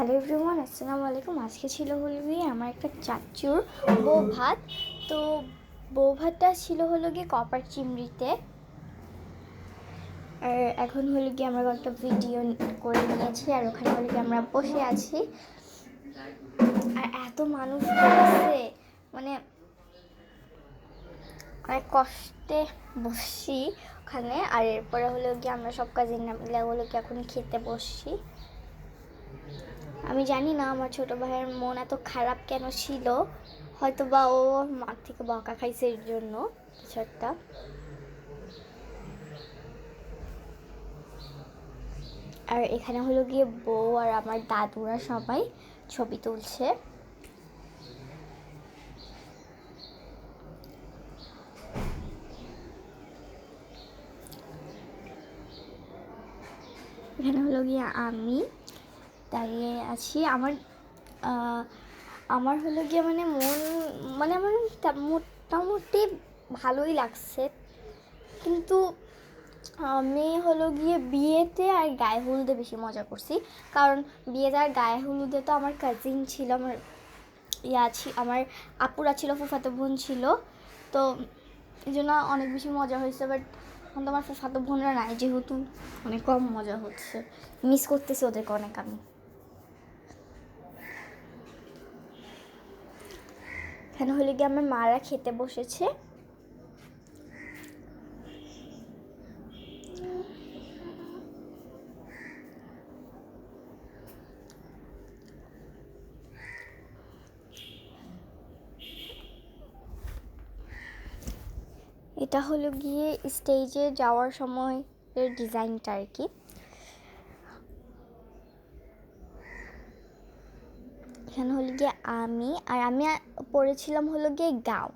Hello everyone আসসালামু আলাইকুম আজকে ছিল হলো গিয়ে আমার একটা চাচুর বউ ভাত তো বউ ভাতটা ছিল হলো গিয়ে কপার চিমড়িতে। আর এখন হলো গিয়ে আমরা একটা ভিডিও করে নিয়েছি, আর ওখানে হলো গিয়ে আমরা বসে আছি। আর এত মানুষ বসে মানে অনেক কষ্টে বসছি ওখানে। আর এরপরে হলো গিয়ে আমরা সব কাজে মিলে হলো কি এখন খেতে বসছি। আমি জানি না, আমার ছোট ভাইয়ের মন এত খারাপ কেন ছিল? হয়তো বা ও মার থেকে বকা খাইছে এর জন্য, কিছু একটা। আর এখানে হলো গিয়ে বউ আর আমার দাদুরা সবাই ছবি তুলছে। এখানে হলো গিয়ে আমি দাঁড়িয়ে আছি। আমার আমার হলো গিয়ে মানে মন মানে আমার মোটামুটি ভালোই লাগছে। কিন্তু আমি হলো গিয়ে বিয়েতে আর গায়ে হলুদে বেশি মজা করছি। কারণ বিয়েতে আর গায়ে হলুদে তো আমার কাজিন ছিল, আমার ইয়া ছি, আমার আপুরা ছিল, ফুফাতো বোন ছিল। তো এই জন্য অনেক বেশি মজা হয়েছে বাট এখন তো আমার ফুফাতো বোনরা নাই, যেহেতু অনেক কম মজা হচ্ছে। মিস করতেছি ওদেরকে অনেক আমি। এখানে হলে গিয়ে আমার মারা খেতে বসেছে। এটা হলো গিয়ে স্টেজে যাওয়ার সময় এর ডিজাইনটা আর কি। এখানে হলো গিয়ে আমি আর আমি পড়েছিলাম হলো গিয়ে গাও।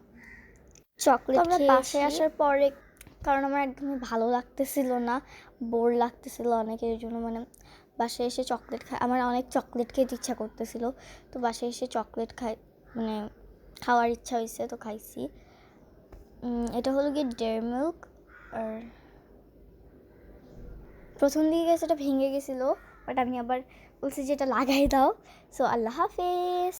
চকলেট আমরা বাসায় আসার পরে কারণ আমার একদমই ভালো লাগতেছিল না বোর লাগতেছিল অনেকের জন্য মানে বাসায় এসে চকলেট খাই আমার অনেক চকলেট খেতে ইচ্ছা করতেছিল তো বাসায় এসে চকলেট খাই মানে খাওয়ার ইচ্ছা হয়েছে তো খাইছি। এটা হলো গিয়ে ডেয়ার মিল্ক আর প্রথম দিকে সেটা ভেঙে গেছিল বাট আমি আবার বলছি যে এটা লাগাই দাও। সো আল্লাহ হাফেজ।